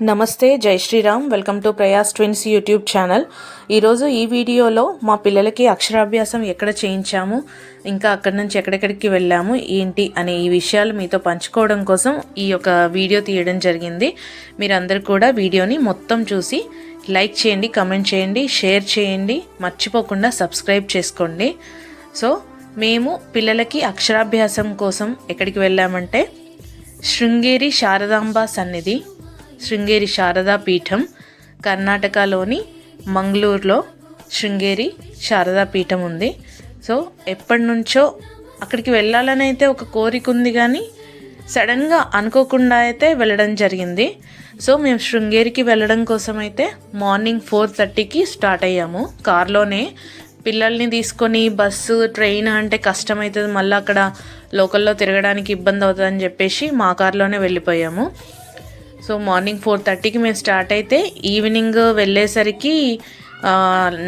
నమస్తే జై Sriram. Welcome to Prayas twins YouTube channel. ఈరోజు ఈ వీడియోలో మా పిల్లలకి అక్షరాభ్యాసం ఎక్కడ చేయించాము ఇంకా అక్కడి నుంచి ఎక్కడెక్కడికి వెళ్ళాము ఏంటి అనే ఈ విషయాలు మీతో పంచుకోవడం కోసం ఈ యొక్క వీడియో తీయడం జరిగింది. మీరందరూ కూడా వీడియోని మొత్తం చూసి లైక్ చేయండి కమెంట్ చేయండి షేర్ చేయండి మర్చిపోకుండా సబ్స్క్రైబ్ చేసుకోండి. సో మేము పిల్లలకి అక్షరాభ్యాసం కోసం ఎక్కడికి వెళ్ళామంటే శృంగేరి శారదాంబ సన్నిధి శృంగేరి శారదా పీఠం కర్ణాటకలోని మంగళూరులో శృంగేరి శారదా పీఠం ఉంది. సో ఎప్పటి నుంచో అక్కడికి వెళ్ళాలని అయితే ఒక కోరిక ఉంది కానీ సడన్గా అనుకోకుండా అయితే వెళ్ళడం జరిగింది. సో మేము శృంగేరికి వెళ్ళడం కోసం అయితే మార్నింగ్ ఫోర్ థర్టీకి స్టార్ట్ అయ్యాము. కార్లోనే పిల్లల్ని తీసుకొని బస్సు ట్రైన్ అంటే కష్టమవుతుంది మళ్ళీ అక్కడ లోకల్లో తిరగడానికి ఇబ్బంది అవుతుందని చెప్పేసి మా కార్లోనే వెళ్ళిపోయాము. సో మార్నింగ్ ఫోర్ థర్టీకి మేము స్టార్ట్ అయితే ఈవినింగ్ వెళ్ళేసరికి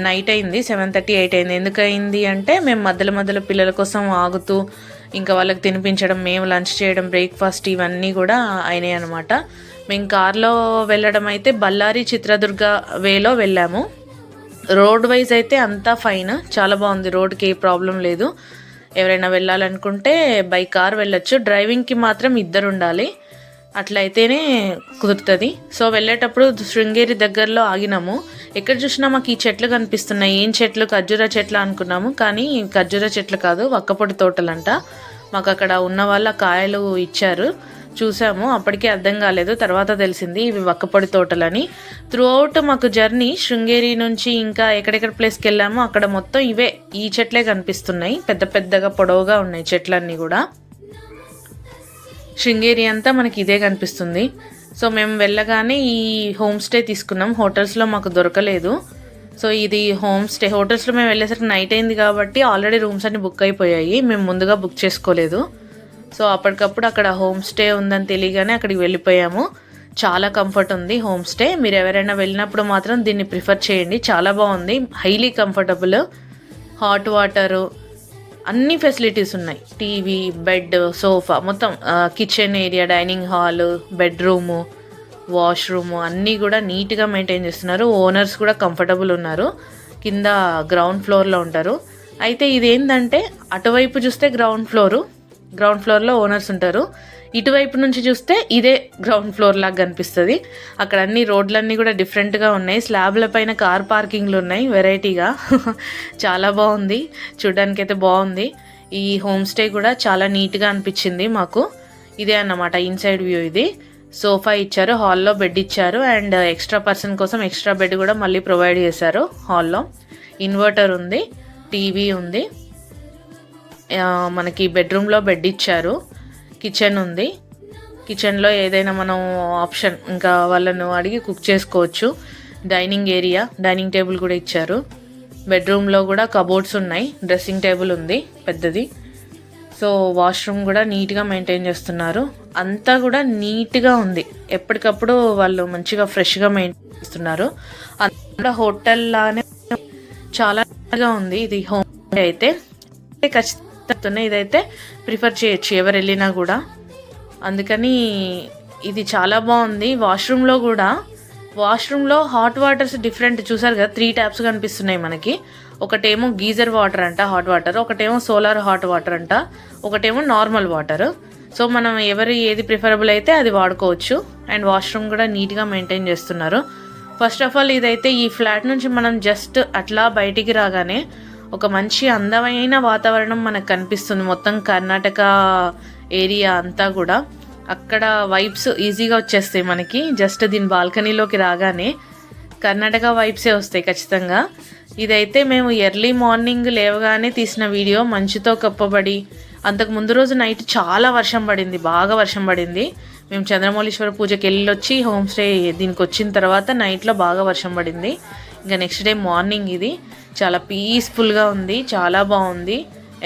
నైట్ అయింది సెవెన్ థర్టీ ఎయిట్ అయింది. ఎందుకు అయింది అంటే మేము మధ్యలో మధ్యలో పిల్లల కోసం ఆగుతూ ఇంకా వాళ్ళకి తినిపించడం మేము లంచ్ చేయడం బ్రేక్ఫాస్ట్ ఇవన్నీ కూడా అయినాయి అనమాట మేము కార్లో వెళ్ళడం అయితే బళ్ళారి చిత్రదుర్గ వేలో వెళ్ళాము. రోడ్ వైజ్ అయితే అంతా ఫైన్ చాలా బాగుంది. రోడ్కి ఏ ప్రాబ్లం లేదు. ఎవరైనా వెళ్ళాలనుకుంటే బై కార్ వెళ్ళొచ్చు. డ్రైవింగ్కి మాత్రం ఇద్దరు ఉండాలి. అట్లయితేనే కుదురుతుంది. సో వెళ్ళేటప్పుడు శృంగేరి దగ్గరలో ఆగినాము. ఎక్కడ చూసినా మాకు ఈ చెట్లు కనిపిస్తున్నాయి. ఏం చెట్లు? ఖర్జూర చెట్లు అనుకున్నాము. కానీ ఖర్జూర చెట్లు కాదు వక్కపొడి తోటలంట. మాకు అక్కడ ఉన్న వాళ్ళ కాయలు ఇచ్చారు. చూసాము. అప్పటికే అర్థం కాలేదు. తర్వాత తెలిసింది ఇవి వక్కపొడి తోటలని. త్రూ అవుట్ మాకు జర్నీ శృంగేరి నుంచి ఇంకా ఎక్కడెక్కడ ప్లేస్కి వెళ్ళామో అక్కడ మొత్తం ఇవే. ఈ చెట్లే కనిపిస్తున్నాయి. పెద్ద పెద్దగా పొడవుగా ఉన్నాయి చెట్లన్నీ కూడా. శృంగేరి అంతా మనకి ఇదే కనిపిస్తుంది. సో మేము వెళ్ళగానే ఈ హోమ్ స్టే తీసుకున్నాం. హోటల్స్లో మాకు దొరకలేదు. సో ఇది హోమ్ స్టే హోటల్స్లో మేము వెళ్ళేసరికి నైట్ అయింది కాబట్టి ఆల్రెడీ రూమ్స్ అన్ని బుక్ అయిపోయాయి. మేము ముందుగా బుక్ చేసుకోలేదు. సో అప్పటికప్పుడు అక్కడ హోమ్ స్టే ఉందని తెలియగానే అక్కడికి వెళ్ళిపోయాము. చాలా కంఫర్ట్ ఉంది హోమ్ స్టే మీరు ఎవరైనా వెళ్ళినప్పుడు మాత్రం దీన్ని ప్రిఫర్ చేయండి. చాలా బాగుంది. Highly comfortable. హాట్ వాటరు అన్ని ఫెసిలిటీస్ ఉన్నాయి. టీవీ బెడ్ సోఫా మొత్తం kitchen area dining hall bedroom washroom అన్నీ కూడా నీట్గా మెయింటైన్ చేస్తున్నారు. ఓనర్స్ కూడా కంఫర్టబుల్ ఉన్నారు. కింద గ్రౌండ్ ఫ్లోర్లో ఉంటారు. అయితే ఇదేంటంటే అటువైపు చూస్తే గ్రౌండ్ ఫ్లోరు గ్రౌండ్ ఫ్లోర్లో ఓనర్స్ ఉంటారు. ఇటువైపు నుంచి చూస్తే ఇదే గ్రౌండ్ ఫ్లోర్ లాగా కనిపిస్తుంది. అక్కడ అన్ని రోడ్లన్నీ కూడా డిఫరెంట్గా ఉన్నాయి. స్లాబ్ల పైన కార్ పార్కింగ్లు ఉన్నాయి వెరైటీగా చాలా బాగుంది. చూడడానికి అయితే బాగుంది. ఈ హోమ్ స్టే కూడా చాలా నీట్గా అనిపించింది మాకు. ఇదే అన్నమాట ఇన్సైడ్ వ్యూ ఇది. సోఫా ఇచ్చారు హాల్లో బెడ్ ఇచ్చారు అండ్ ఎక్స్ట్రా పర్సన్ కోసం ఎక్స్ట్రా బెడ్ కూడా మళ్ళీ ప్రొవైడ్ చేశారు హాల్లో ఇన్వర్టర్ ఉంది టీవీ ఉంది. మనకి బెడ్రూమ్లో బెడ్ ఇచ్చారు. కిచెన్ ఉంది. కిచెన్లో ఏదైనా మనం ఆప్షన్ ఇంకా వాళ్ళను అడిగి కుక్ చేసుకోవచ్చు. డైనింగ్ ఏరియా డైనింగ్ టేబుల్ కూడా ఇచ్చారు. బెడ్రూమ్లో కూడా కబోర్డ్స్ ఉన్నాయి. డ్రెస్సింగ్ టేబుల్ ఉంది పెద్దది. సో వాష్రూమ్ కూడా నీట్గా మెయింటైన్ చేస్తున్నారు. అంతా కూడా నీట్గా ఉంది. ఎప్పటికప్పుడు వాళ్ళు మంచిగా ఫ్రెష్గా మెయింటైన్ చేస్తున్నారు. అంతా హోటల్ లానే చాలా ఉంది. ఇది హోమ్ అయితే ఖచ్చితంగా ఇదైతే ప్రిఫర్ చేయొచ్చు ఎవరు వెళ్ళినా కూడా. అందుకని ఇది చాలా బాగుంది. వాష్రూమ్లో కూడా వాష్రూమ్లో హాట్ వాటర్స్ డిఫరెంట్. చూసారు కదా త్రీ ట్యాప్స్ కనిపిస్తున్నాయి మనకి. ఒకటేమో గీజర్ వాటర్ అంట హాట్ వాటర్. ఒకటేమో సోలార్ హాట్ వాటర్ అంట. ఒకటేమో నార్మల్ వాటర్. సో మనం ఎవరు ఏది ప్రిఫరబుల్ అయితే అది వాడుకోవచ్చు. అండ్ వాష్రూమ్ కూడా నీట్గా మెయింటైన్ చేస్తున్నారు. ఫస్ట్ ఆఫ్ ఆల్ ఇదైతే ఈ ఫ్లాట్ నుంచి మనం జస్ట్ అట్లా బయటికి రాగానే ఒక మంచి అందమైన వాతావరణం మనకు కనిపిస్తుంది. మొత్తం కర్ణాటక ఏరియా అంతా కూడా. అక్కడ వైబ్స్ ఈజీగా వచ్చేస్తాయి మనకి. జస్ట్ దీని బాల్కనీలోకి రాగానే కర్ణాటక వైబ్సే వస్తాయి ఖచ్చితంగా. ఇదైతే మేము ఎర్లీ మార్నింగ్ లేవగానే తీసిన వీడియో. మంచుతో కప్పబడి అంతకు ముందు రోజు నైట్ చాలా వర్షం పడింది. బాగా వర్షం పడింది. మేము చంద్రమౌళీశ్వర పూజకి వెళ్ళొచ్చి హోమ్ స్టే దీనికి వచ్చిన తర్వాత నైట్లో బాగా వర్షం పడింది. ఇంకా నెక్స్ట్ డే మార్నింగ్ ఇది. చాలా పీస్ఫుల్గా ఉంది చాలా బాగుంది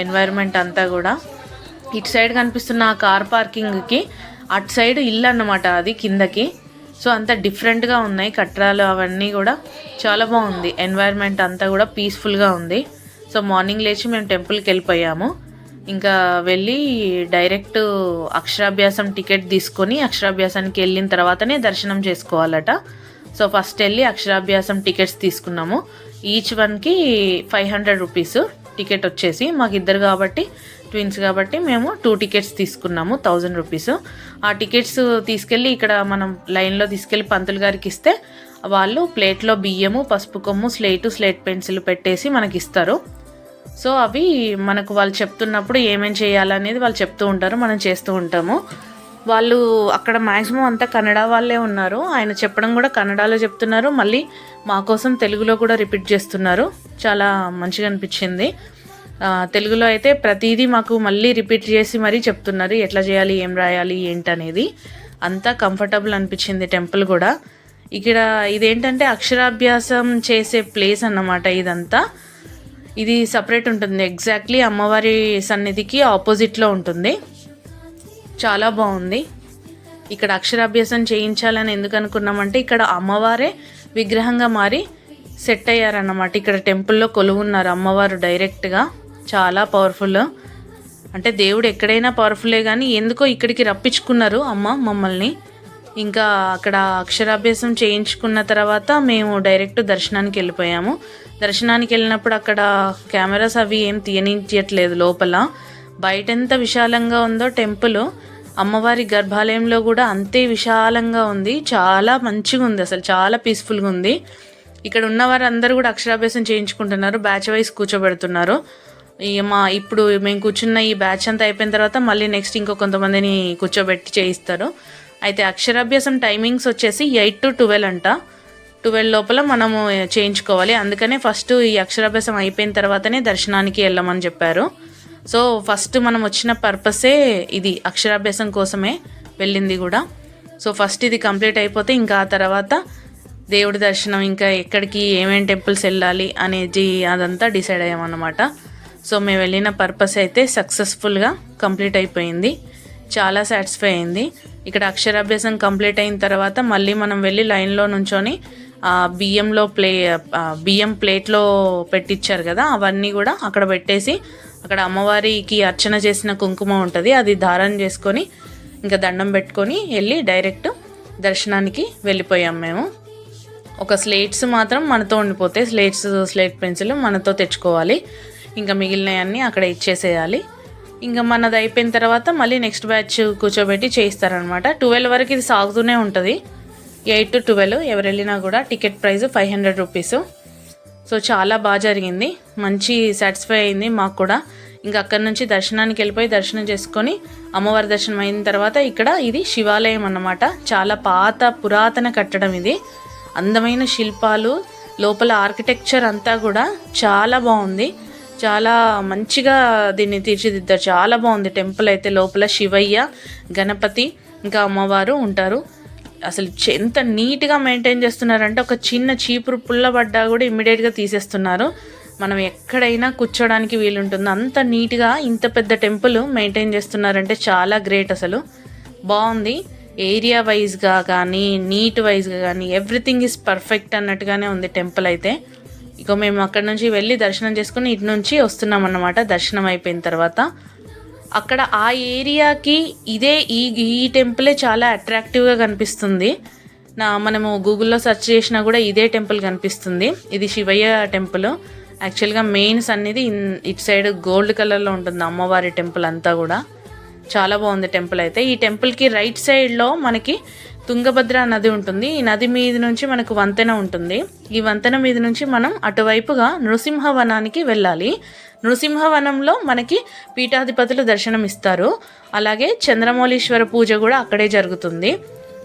ఎన్వైర్న్మెంట్ అంతా కూడా. ఇటు సైడ్ కనిపిస్తున్న ఆ కార్ పార్కింగ్కి అటు సైడ్ ఇల్లు అన్నమాట అది కిందకి. సో అంత డిఫరెంట్గా ఉన్నాయి కట్టడాలు అవన్నీ కూడా చాలా బాగుంది. ఎన్వైర్న్మెంట్ అంతా కూడా పీస్ఫుల్గా ఉంది. సో మార్నింగ్ లేచి మేము టెంపుల్కి వెళ్ళిపోయాము. ఇంకా వెళ్ళి డైరెక్ట్ అక్షరాభ్యాసం టికెట్ తీసుకొని అక్షరాభ్యాసానికి వెళ్ళిన తర్వాతనే దర్శనం చేసుకోవాలట. సో ఫస్ట్ వెళ్ళి అక్షరాభ్యాసం టికెట్స్ తీసుకున్నాము. ఈచ్ వన్కి ఫైవ్ హండ్రెడ్ రూపీస్ టికెట్ వచ్చేసి మాకు ఇద్దరు కాబట్టి ట్విన్స్ కాబట్టి మేము టూ టికెట్స్ తీసుకున్నాము థౌజండ్ రూపీస్ ఆ టికెట్స్ తీసుకెళ్ళి ఇక్కడ మనం లైన్లో తీసుకెళ్ళి పంతులు గారికి ఇస్తే వాళ్ళు ప్లేట్లో బియ్యము పసుపు కొమ్ము స్లేటు స్లేట్ పెన్సిల్ పెట్టేసి మనకి ఇస్తారు సో అవి మనకు వాళ్ళు చెప్తున్నప్పుడు ఏమేమి చేయాలనేది వాళ్ళు చెప్తూ ఉంటారు మనం చేస్తూ ఉంటాము. వాళ్ళు అక్కడ మ్యాక్సిమం అంతా కన్నడ వాళ్ళే ఉన్నారు. ఆయన చెప్పడం కూడా కన్నడలో చెప్తున్నారు. మళ్ళీ మా కోసం తెలుగులో కూడా రిపీట్ చేస్తున్నారు. చాలా మంచిగా అనిపించింది. తెలుగులో అయితే ప్రతిదీ మాకు మళ్ళీ రిపీట్ చేసి మరీ చెప్తున్నారు. ఎట్లా చేయాలి ఏం రాయాలి ఏంటనేది. అంతా కంఫర్టబుల్ అనిపించింది టెంపుల్ కూడా. ఇక్కడ ఇదేంటంటే అక్షరాభ్యాసం చేసే ప్లేస్ అన్నమాట ఇదంతా. ఇది సపరేట్ ఉంటుంది. ఎగ్జాక్ట్లీ అమ్మవారి సన్నిధికి ఆపోజిట్లో ఉంటుంది. చాలా బాగుంది. ఇక్కడ అక్షరాభ్యాసం చేయించాలని ఎందుకు అనుకున్నామంటే ఇక్కడ అమ్మవారే విగ్రహంగా మారి సెట్ అయ్యారన్నమాట. ఇక్కడ టెంపుల్లో కొలువున్నారు అమ్మవారు డైరెక్ట్గా. చాలా పవర్ఫుల్. అంటే దేవుడు ఎక్కడైనా పవర్ఫుల్లే కానీ ఎందుకో ఇక్కడికి రప్పించుకున్నారు అమ్మ మమ్మల్ని. ఇంకా అక్కడ అక్షరాభ్యాసం చేయించుకున్న తర్వాత మేము డైరెక్ట్ దర్శనానికి వెళ్ళిపోయాము. దర్శనానికి వెళ్ళినప్పుడు అక్కడ కెమెరాస్ అవి ఏం తీయనించట్లేదు లోపల. బయట ఎంత విశాలంగా ఉందో టెంపుల్ అమ్మవారి గర్భాలయంలో కూడా అంతే విశాలంగా ఉంది. చాలా మంచిగా ఉంది అసలు చాలా పీస్ఫుల్గా ఉంది. ఇక్కడ ఉన్న వారందరూ కూడా అక్షరాభ్యాసం చేయించుకుంటున్నారు బ్యాచ్ వైజ్ కూర్చోబెడుతున్నారు. మా ఇప్పుడు మేము కూర్చున్న ఈ బ్యాచ్ అంతా అయిపోయిన తర్వాత మళ్ళీ నెక్స్ట్ ఇంకో కొంతమందిని కూర్చోబెట్టి చేయిస్తారు. అయితే అక్షరాభ్యాసం టైమింగ్స్ వచ్చేసి ఎయిట్ టు ట్వెల్వ్ అంట. ట్వెల్వ్ లోపల మనము చేయించుకోవాలి. అందుకనే ఫస్ట్ ఈ అక్షరాభ్యాసం అయిపోయిన తర్వాతనే దర్శనానికి వెళ్ళమని చెప్పారు. సో ఫస్ట్ మనం వచ్చిన పర్పసే ఇది అక్షరాభ్యాసం కోసమే వెళ్ళింది కూడా. సో ఫస్ట్ ఇది కంప్లీట్ అయిపోతే ఇంకా ఆ తర్వాత దేవుడి దర్శనం ఇంకా ఎక్కడికి ఏమేమి టెంపుల్స్ వెళ్ళాలి అనేది అదంతా డిసైడ్ అయ్యామన్నమాట. సో మేము వెళ్ళిన పర్పస్ అయితే సక్సెస్ఫుల్గా కంప్లీట్ అయిపోయింది. చాలా సాటిస్ఫై అయింది. ఇక్కడ అక్షరాభ్యాసం కంప్లీట్ అయిన తర్వాత మళ్ళీ మనం వెళ్ళి లైన్లో నుంచొని బియ్యంలో ప్లే బియ్యం ప్లేట్లో పెట్టించారు కదా అవన్నీ కూడా అక్కడ పెట్టేసి అక్కడ అమ్మవారికి అర్చన చేసిన కుంకుమ ఉంటుంది అది ధారణ చేసుకొని ఇంకా దండం పెట్టుకొని వెళ్ళి డైరెక్ట్ దర్శనానికి వెళ్ళిపోయాం మేము. ఒక స్లేట్స్ మాత్రం మనతో ఉండిపోతే స్లేట్స్ స్లేట్ పెన్సిల్ మనతో తెచ్చుకోవాలి. ఇంకా మిగిలినవన్నీ అక్కడ ఇచ్చేసేయాలి. ఇంకా మనది అయిపోయిన తర్వాత మళ్ళీ నెక్స్ట్ బ్యాచ్ కూర్చోబెట్టి చేయిస్తారనమాట. ట్వెల్వ్ వరకు ఇది సాగుతూనే ఉంటుంది. ఎయిట్ టు ట్వెల్వ్ ఎవరు వెళ్ళినా కూడా ticket price five hundred rupees. So చాలా బాగా జరిగింది. మంచి సాటిస్ఫై అయింది మాకు కూడా. ఇంకా అక్కడి నుంచి దర్శనానికి వెళ్ళిపోయి దర్శనం చేసుకొని అమ్మవారి దర్శనం అయిన తర్వాత ఇక్కడ ఇది శివాలయం అన్నమాట. చాలా పాత పురాతన కట్టడం ఇది. అందమైన శిల్పాలు లోపల ఆర్కిటెక్చర్ అంతా కూడా చాలా బాగుంది. చాలా మంచిగా దీన్ని తీర్చిదిద్దారు. చాలా బాగుంది టెంపుల్ అయితే లోపల శివయ్య గణపతి ఇంకా అమ్మవారు ఉంటారు. అసలు ఎంత నీట్గా మెయింటైన్ చేస్తున్నారంటే ఒక చిన్న చీపురు పుల్ల పడ్డా కూడా ఇమ్మీడియట్గా తీసేస్తున్నారు. మనం ఎక్కడైనా కూర్చోడానికి వీలుంటుంది. అంత నీట్గా ఇంత పెద్ద టెంపుల్ మెయింటైన్ చేస్తున్నారంటే చాలా గ్రేట్ అసలు. బాగుంది ఏరియా వైజ్గా కానీ నీట్ వైజ్గా కానీ ఎవ్రీథింగ్ ఈజ్ పర్ఫెక్ట్ అన్నట్టుగానే ఉంది టెంపుల్ అయితే. ఇక మేము అక్కడ నుంచి వెళ్ళి దర్శనం చేసుకుని ఇటు నుంచి వస్తున్నాం అన్నమాట దర్శనం అయిపోయిన తర్వాత. అక్కడ ఆ ఏరియాకి ఇదే ఈ ఈ టెంపులే చాలా అట్రాక్టివ్గా కనిపిస్తుంది. నా మనము గూగుల్లో సెర్చ్ చేసినా కూడా ఇదే టెంపుల్ కనిపిస్తుంది. ఇది శివయ్య టెంపుల్. యాక్చువల్గా మెయిన్స్ అనేది ఇట్ సైడ్ గోల్డ్ కలర్లో ఉంటుంది అమ్మవారి టెంపుల్ అంతా కూడా. చాలా బాగుంది టెంపుల్ అయితే. ఈ టెంపుల్కి రైట్ సైడ్లో మనకి తుంగభద్ర నది ఉంటుంది. ఈ నది మీద నుంచి మనకు వంతెన ఉంటుంది. ఈ వంతెన మీద నుంచి మనం అటువైపుగా నృసింహవనానికి వెళ్ళాలి. నృసింహవనంలో మనకి పీఠాధిపతులు దర్శనం ఇస్తారు అలాగే చంద్రమౌళీశ్వర పూజ కూడా అక్కడే జరుగుతుంది.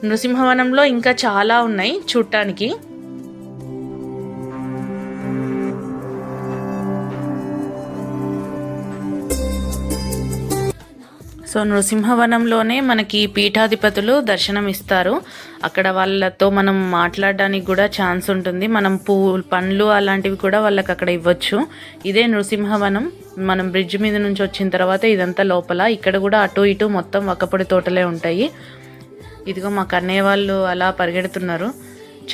నృసింహవనంలో ఇంకా చాలా ఉన్నాయి చూడటానికి సో నృసింహవనంలోనే మనకి పీఠాధిపతులు దర్శనం ఇస్తారు అక్కడ వాళ్ళతో మనం మాట్లాడడానికి కూడా ఛాన్స్ ఉంటుంది. మనం పువ్వు పండ్లు అలాంటివి కూడా వాళ్ళకి అక్కడ ఇవ్వచ్చు. ఇదే నృసింహవనం. మనం బ్రిడ్జ్ మీద నుంచి వచ్చిన తర్వాత ఇదంతా లోపల. ఇక్కడ కూడా అటు ఇటు మొత్తం ఒక్కపొడి తోటలే ఉంటాయి. ఇదిగో మా కన్నయ్య వాళ్ళు అలా పరిగెడుతున్నారు.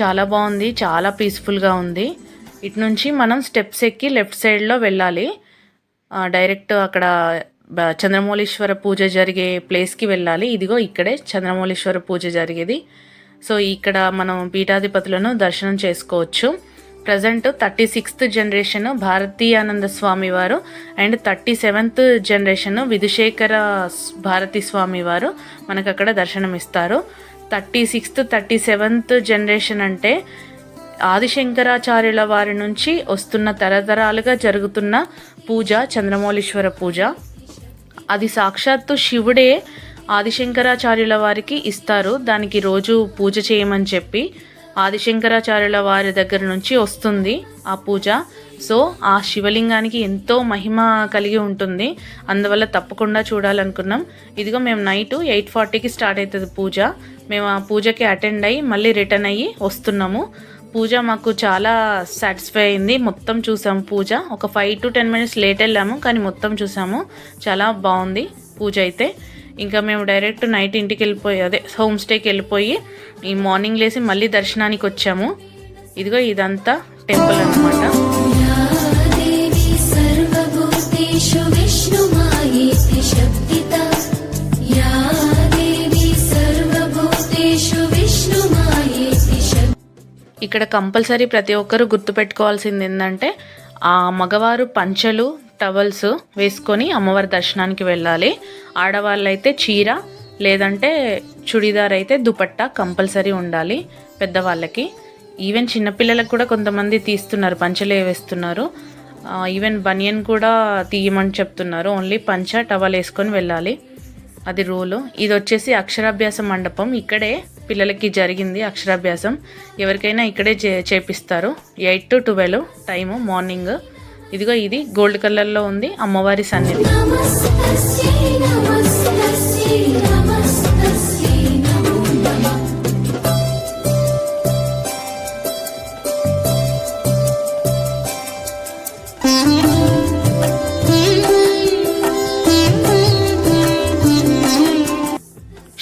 చాలా బాగుంది. చాలా పీస్ఫుల్గా ఉంది. ఇటు నుంచి మనం స్టెప్స్ ఎక్కి లెఫ్ట్ సైడ్లో వెళ్ళాలి. డైరెక్ట్ అక్కడ చంద్రమౌళీశ్వర పూజ జరిగే ప్లేస్కి వెళ్ళాలి. ఇదిగో ఇక్కడే చంద్రమౌళీశ్వర పూజ జరిగేది. సో ఇక్కడ మనం పీఠాధిపతులను దర్శనం చేసుకోవచ్చు. Present thirty sixth generation Bharatiyananda Swami వారు and thirty seventh generation Vidhushekhara Bharati Swami వారు మనకు అక్కడ దర్శనం ఇస్తారు thirty sixth thirty seventh generation అంటే ఆదిశంకరాచార్యుల వారి నుంచి వస్తున్న తరతరాలుగా జరుగుతున్న పూజ చంద్రమౌళీశ్వర పూజ. అది సాక్షాత్తు శివుడే ఆదిశంకరాచార్యుల వారికి ఇస్తారు. దానికి రోజు పూజ చేయమని చెప్పి ఆదిశంకరాచార్యుల వారి దగ్గర నుంచి వస్తుంది ఆ పూజ. సో ఆ శివలింగానికి ఎంతో మహిమ కలిగి ఉంటుంది. అందువల్ల తప్పకుండా చూడాలనుకున్నాం. ఇదిగో మేము నైట్ ఎయిట్ ఫార్టీకి స్టార్ట్ అవుతుంది పూజ. మేము ఆ పూజకి అటెండ్ అయ్యి మళ్ళీ రిటర్న్ అయ్యి వస్తున్నాము. పూజ మాకు చాలా సాటిస్ఫై అయింది. మొత్తం చూసాము పూజ. ఒక five to ten minutes late వెళ్ళాము కానీ మొత్తం చూసాము. చాలా బాగుంది పూజ అయితే. ఇంకా మేము డైరెక్ట్ నైట్ ఇంటికి వెళ్ళిపోయి అదే హోమ్ స్టేకి వెళ్ళిపోయి ఈ మార్నింగ్ లేసి మళ్ళీ దర్శనానికి వచ్చాము. ఇదిగో ఇదంతా టెంపుల్ అనమాట ఇక్కడ కంపల్సరీ ప్రతి ఒక్కరు గుర్తుపెట్టుకోవాల్సింది ఏంటంటే ఆ మగవారు పంచలు టవల్స్ వేసుకొని అమ్మవారి దర్శనానికి వెళ్ళాలి. ఆడవాళ్ళైతే చీర లేదంటే చుడిదార్ అయితే దుపట్టా కంపల్సరీ ఉండాలి పెద్దవాళ్ళకి. ఈవెన్ చిన్నపిల్లలకు కూడా కొంతమంది తీస్తున్నారు పంచలే వేస్తున్నారు. ఈవెన్ బనియన్ కూడా తీయమని చెప్తున్నారు. ఓన్లీ పంచ టవల్ వేసుకొని వెళ్ళాలి. అది రూలు. ఇది వచ్చేసి అక్షరాభ్యాస మండపం. ఇక్కడే పిల్లలకి జరిగింది అక్షరాభ్యాసం. ఎవరికైనా ఇక్కడే చే చేపిస్తారు. Eight to twelve time morning. ఇదిగో ఇది గోల్డ్ కలర్లో ఉంది అమ్మవారి సన్నిధి.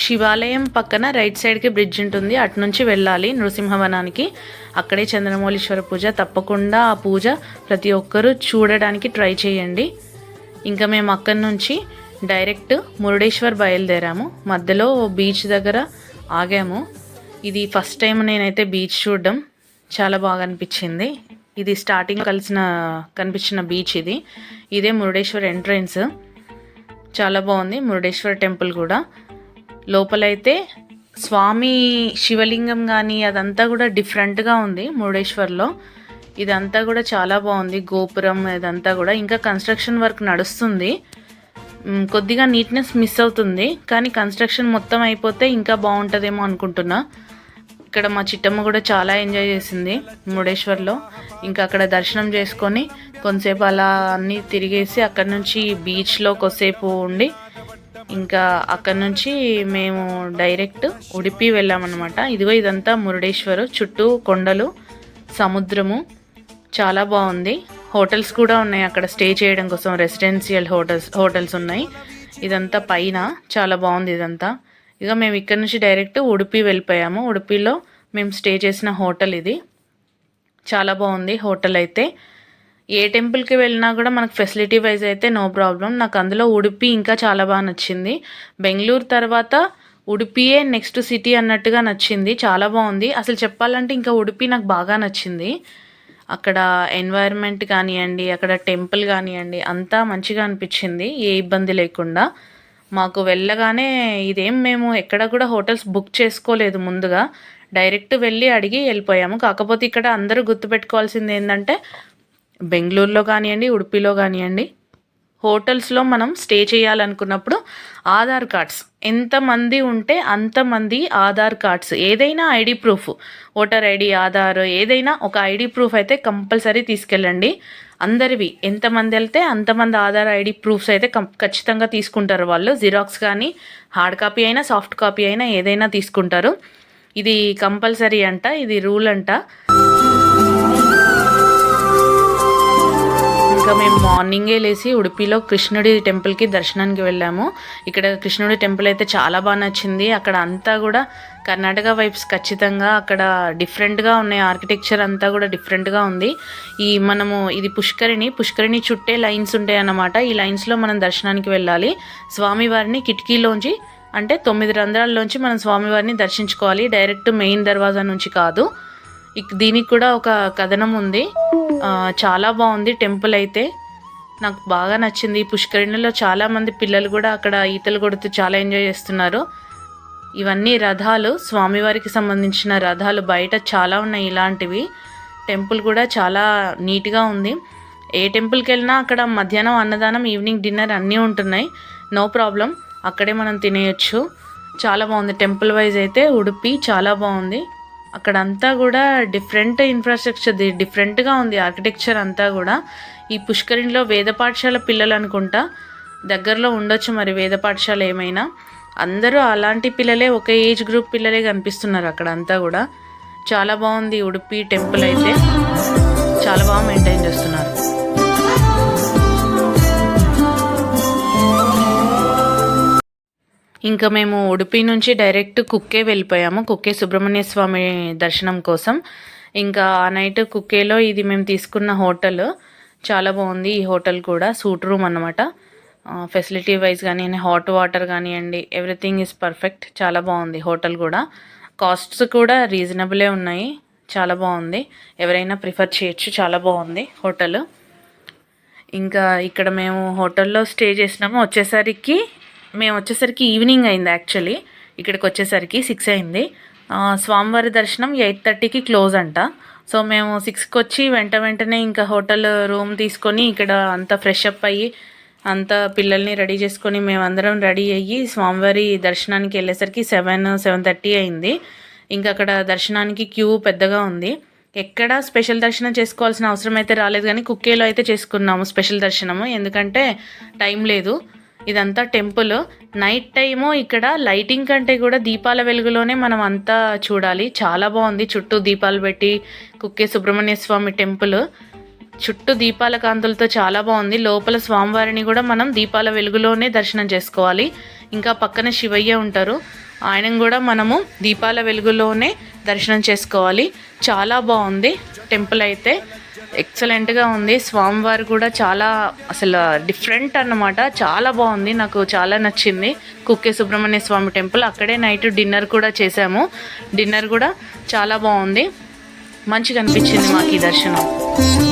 శివాలయం పక్కన రైట్ సైడ్కి బ్రిడ్జ్ ఉంటుంది. అటు నుంచి వెళ్ళాలి నృసింహవనానికి. అక్కడే చంద్రమౌళీశ్వర పూజ. తప్పకుండా ఆ పూజ ప్రతి ఒక్కరూ చూడడానికి ట్రై చేయండి. ఇంకా మేము అక్కడి నుంచి డైరెక్ట్ మురుడేశ్వర్ బయలుదేరాము. మధ్యలో బీచ్ దగ్గర ఆగాము. ఇది ఫస్ట్ టైం నేనైతే బీచ్ చూడడం. చాలా బాగా అనిపించింది. ఇది స్టార్టింగ్ కలిసిన కనిపించిన బీచ్ ఇది. ఇదే మురుడేశ్వర్ ఎంట్రన్స్. చాలా బాగుంది. మురుడేశ్వర్ టెంపుల్ కూడా. లోపలైతే స్వామి శివలింగం కానీ అదంతా కూడా డిఫరెంట్గా ఉంది మురుడేశ్వర్లో. ఇదంతా కూడా చాలా బాగుంది. గోపురం ఇదంతా కూడా. ఇంకా కన్స్ట్రక్షన్ వర్క్ నడుస్తుంది. కొద్దిగా నీట్నెస్ మిస్ అవుతుంది. కానీ కన్స్ట్రక్షన్ మొత్తం అయిపోతే ఇంకా బాగుంటుందేమో అనుకుంటున్నా. ఇక్కడ మా చిట్టమ్మ కూడా చాలా ఎంజాయ్ చేసింది మురుడేశ్వర్లో. ఇంకా అక్కడ దర్శనం చేసుకొని కొంతసేపు అలా అన్నీ తిరిగేసి అక్కడ నుంచి బీచ్లో కొద్దిసేపు ఉండి ఇంకా అక్కడ నుంచి మేము డైరెక్ట్ ఉడిపి వెళ్ళామన్నమాట. ఇదిగో ఇదంతా మురుడేశ్వరు చుట్టూ కొండలు సముద్రము. చాలా బాగుంది. హోటల్స్ కూడా ఉన్నాయి అక్కడ స్టే చేయడం కోసం. రెసిడెన్షియల్ హోటల్స్ హోటల్స్ ఉన్నాయి. ఇదంతా పైన. చాలా బాగుంది ఇదంతా. ఇక మేము ఇక్కడ నుంచి డైరెక్ట్ ఉడిపి వెళ్ళిపోయాము. ఉడిపిలో మేము స్టే చేసిన హోటల్ ఇది. చాలా బాగుంది హోటల్ అయితే. ఏ టెంపుల్కి వెళ్ళినా కూడా మనకు ఫెసిలిటీ వైజ్ అయితే నో ప్రాబ్లం నాకు అందులో ఉడిపి ఇంకా చాలా బాగా నచ్చింది. బెంగళూరు తర్వాత ఉడిపియే నెక్స్ట్ సిటీ అన్నట్టుగా నచ్చింది. చాలా బాగుంది. అసలు చెప్పాలంటే ఇంకా ఉడిపి నాకు బాగా నచ్చింది. అక్కడ ఎన్వైర్మెంట్ కానివ్వండి అక్కడ టెంపుల్ కానివ్వండి అంతా మంచిగా అనిపించింది. ఏ ఇబ్బంది లేకుండా. మాకు వెళ్ళగానే ఇదేం మేము ఎక్కడ కూడా హోటల్స్ బుక్ చేసుకోలేదు ముందుగా. డైరెక్ట్ వెళ్ళి అడిగి వెళ్ళిపోయాము. కాకపోతే ఇక్కడ అందరూ గుర్తుపెట్టుకోవాల్సింది ఏంటంటే బెంగళూరులో కానివ్వండి ఉడిపిలో కానివ్వండి హోటల్స్లో మనం స్టే చేయాలనుకున్నప్పుడు ఆధార్ కార్డ్స్. ఎంతమంది ఉంటే అంతమంది ఆధార్ కార్డ్స్. ఏదైనా ID proof voter ID Aadhaar ఏదైనా ఒక ఐడి ప్రూఫ్ అయితే కంపల్సరీ తీసుకెళ్ళండి. అందరివి ఎంతమంది వెళ్తే అంతమంది ఆధార్ ఐడి ప్రూఫ్స్ అయితే కం ఖచ్చితంగా తీసుకుంటారు వాళ్ళు. జిరాక్స్ కానీ హార్డ్ కాపీ అయినా సాఫ్ట్ కాపీ అయినా ఏదైనా తీసుకుంటారు. ఇది కంపల్సరీ అంట ఇది రూల్ అంట. ఇంకా మేము మార్నింగే లేచి ఉడిపిలో కృష్ణుడి టెంపుల్కి దర్శనానికి వెళ్ళాము. ఇక్కడ కృష్ణుడి టెంపుల్ అయితే చాలా బాగా నచ్చింది. అక్కడ అంతా కూడా కర్ణాటక వైబ్స్ ఖచ్చితంగా అక్కడ డిఫరెంట్గా ఉన్నాయి ఆర్కిటెక్చర్ అంతా కూడా డిఫరెంట్గా ఉంది. ఈ మనము ఇది పుష్కరిణి. పుష్కరిణి చుట్టే లైన్స్ ఉంటాయి అన్నమాట. ఈ లైన్స్లో మనం దర్శనానికి వెళ్ళాలి. స్వామివారిని కిటికీలోంచి అంటే తొమ్మిది రంధ్రాల్లోంచి మనం స్వామివారిని దర్శించుకోవాలి. డైరెక్ట్ మెయిన్ దర్వాజా నుంచి కాదు. దీనికి కూడా ఒక కథనం ఉంది. చాలా బాగుంది టెంపుల్ అయితే. నాకు బాగా నచ్చింది. పుష్కరిణిలో చాలామంది పిల్లలు కూడా అక్కడ ఈతలు కొడుతూ చాలా ఎంజాయ్ చేస్తున్నారు. ఇవన్నీ రథాలు స్వామివారికి సంబంధించిన రథాలు బయట చాలా ఉన్నాయి ఇలాంటివి. టెంపుల్ కూడా చాలా నీట్గా ఉంది. ఏ టెంపుల్కి వెళ్ళినా అక్కడ మధ్యాహ్నం అన్నదానం ఈవినింగ్ డిన్నర్ అన్నీ ఉంటున్నాయి. No problem. అక్కడే మనం తినేయచ్చు. చాలా బాగుంది. టెంపుల్ వైజ్ అయితే ఉడిపి చాలా బాగుంది. అక్కడ అంతా కూడా డిఫరెంట్ ఇన్ఫ్రాస్ట్రక్చర్ డిఫరెంట్గా ఉంది ఆర్కిటెక్చర్ అంతా కూడా. ఈ పుష్కరిణిలో వేద పాఠశాల పిల్లలు అనుకుంటా దగ్గరలో ఉండొచ్చు మరి వేద పాఠశాల ఏమైనా. అందరూ అలాంటి పిల్లలే ఒక ఏజ్ గ్రూప్ పిల్లలే కనిపిస్తున్నారు అక్కడ అంతా కూడా. చాలా బాగుంది ఉడిపి టెంపుల్ అయితే. చాలా బాగా మెయింటైన్ చేస్తున్నారు. ఇంకా మేము ఉడిపి నుంచి డైరెక్ట్ కుక్కే వెళ్ళిపోయాము. కుక్కే సుబ్రహ్మణ్య స్వామి దర్శనం కోసం. ఇంకా ఆ నైట్ కుక్కేలో ఇది మేము తీసుకున్న హోటల్. చాలా బాగుంది ఈ హోటల్ కూడా. సూట్ రూమ్ అనమాట ఫెసిలిటీ వైజ్ కానీ హాట్ వాటర్ కానివ్వండి ఎవ్రీథింగ్ ఈజ్ పర్ఫెక్ట్ చాలా బాగుంది హోటల్ కూడా. కాస్ట్స్ కూడా రీజనబులే ఉన్నాయి. చాలా బాగుంది. ఎవరైనా ప్రిఫర్ చేయొచ్చు. చాలా బాగుంది హోటల్. ఇంకా ఇక్కడ మేము హోటల్లో స్టే చేసినాము. వచ్చేసరికి మేము వచ్చేసరికి ఈవినింగ్ అయింది యాక్చువల్లీ. ఇక్కడికి వచ్చేసరికి సిక్స్ అయింది. స్వామివారి దర్శనం ఎయిట్ థర్టీకి క్లోజ్ అంట. సో మేము సిక్స్కి వచ్చి వెంట వెంటనే ఇంకా హోటల్ రూమ్ తీసుకొని ఇక్కడ అంతా ఫ్రెష్ అప్ అయ్యి అంతా పిల్లల్ని రెడీ చేసుకొని మేమందరం రెడీ అయ్యి స్వామివారి దర్శనానికి వెళ్ళేసరికి సెవెన్ సెవెన్ థర్టీ అయింది. ఇంకా అక్కడ దర్శనానికి క్యూ పెద్దగా ఉంది. ఎక్కడ స్పెషల్ దర్శనం చేసుకోవాల్సిన అవసరం అయితే రాలేదు కానీ కుక్కేలో అయితే చేసుకున్నాము స్పెషల్ దర్శనము. ఎందుకంటే టైం లేదు. ఇదంతా టెంపుల్. నైట్ టైము ఇక్కడ లైటింగ్ కంటే కూడా దీపాల వెలుగులోనే మనం అంతా చూడాలి. చాలా బాగుంది. చుట్టూ దీపాలు పెట్టి కుక్కే సుబ్రహ్మణ్య స్వామి టెంపుల్. చుట్టూ దీపాల కాంతులతో చాలా బాగుంది. లోపల స్వామివారిని కూడా మనం దీపాల వెలుగులోనే దర్శనం చేసుకోవాలి. ఇంకా పక్కన శివయ్య ఉంటారు. ఆయన కూడా మనము దీపాల వెలుగులోనే దర్శనం చేసుకోవాలి. చాలా బాగుంది టెంపుల్ అయితే. ఎక్సలెంట్గా ఉంది. స్వామివారు కూడా చాలా అసలు డిఫరెంట్ అన్నమాట. చాలా బాగుంది. నాకు చాలా నచ్చింది. కుక్కే సుబ్రహ్మణ్య స్వామి టెంపుల్. అక్కడే నైట్ డిన్నర్ కూడా చేసాము డిన్నర్ కూడా చాలా బాగుంది. మంచిగా అనిపించింది మాకు ఈ దర్శనం.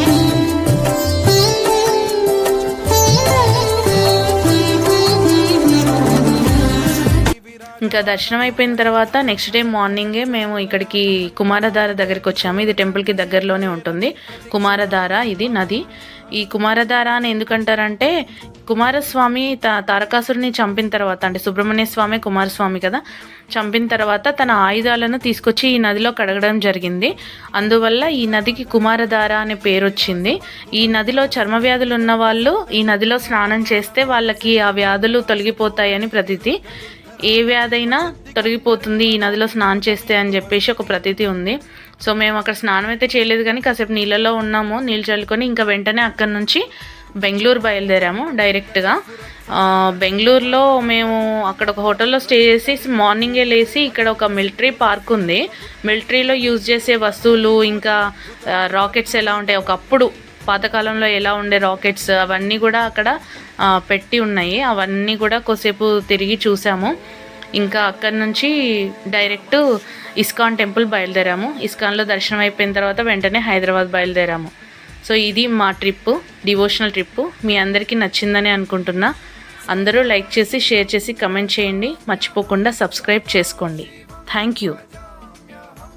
ఇంకా దర్శనం అయిపోయిన తర్వాత నెక్స్ట్ డే మార్నింగే మేము ఇక్కడికి కుమారధార దగ్గరికి వచ్చాము. ఇది టెంపుల్కి దగ్గరలోనే ఉంటుంది. కుమారధార ఇది నది. ఈ కుమారధార అని ఎందుకంటారంటే కుమారస్వామి త తారకాసురుని చంపిన తర్వాత అంటే సుబ్రహ్మణ్య స్వామి కుమారస్వామి కదా చంపిన తర్వాత తన ఆయుధాలను తీసుకొచ్చి ఈ నదిలో కడగడం జరిగింది. అందువల్ల ఈ నదికి కుమారధార అనే పేరు వచ్చింది. ఈ నదిలో చర్మ వ్యాధులు ఉన్న వాళ్ళు ఈ నదిలో స్నానం చేస్తే వాళ్ళకి ఆ వ్యాధులు తొలగిపోతాయని ప్రతీతి. ఏ వ్యాధైనా తొలగిపోతుంది ఈ నదిలో స్నానం చేస్తే అని చెప్పేసి ఒక ప్రతీతి ఉంది. సో మేము అక్కడ స్నానం అయితే చేయలేదు కానీ కాసేపు నీళ్ళలో ఉన్నాము నీళ్ళు చల్లుకొని ఇంకా వెంటనే అక్కడి నుంచి బెంగళూరు బయలుదేరాము డైరెక్ట్గా. బెంగళూరులో మేము అక్కడ ఒక హోటల్లో స్టే చేసి మార్నింగే లేసి ఇక్కడ ఒక మిలిటరీ పార్క్ ఉంది. మిలిటరీలో యూజ్ చేసే వస్తువులు ఇంకా రాకెట్స్ ఎలా ఉంటాయి ఒకప్పుడు పాతకాలంలో ఎలా ఉండే రాకెట్స్ అవన్నీ కూడా అక్కడ పెట్టి ఉన్నాయి. అవన్నీ కూడా కొద్దిసేపు తిరిగి చూసాము. ఇంకా అక్కడి నుంచి డైరెక్ట్ ఇస్కాన్ టెంపుల్ బయలుదేరాము. ఇస్కాన్లో దర్శనం అయిపోయిన తర్వాత వెంటనే హైదరాబాద్ బయలుదేరాము. సో ఇది మా ట్రిప్ డివోషనల్ ట్రిప్పు. మీ అందరికీ నచ్చిందని అనుకుంటున్నా. అందరూ లైక్ చేసి షేర్ చేసి కమెంట్ చేయండి. మర్చిపోకుండా సబ్స్క్రైబ్ చేసుకోండి. Thank you.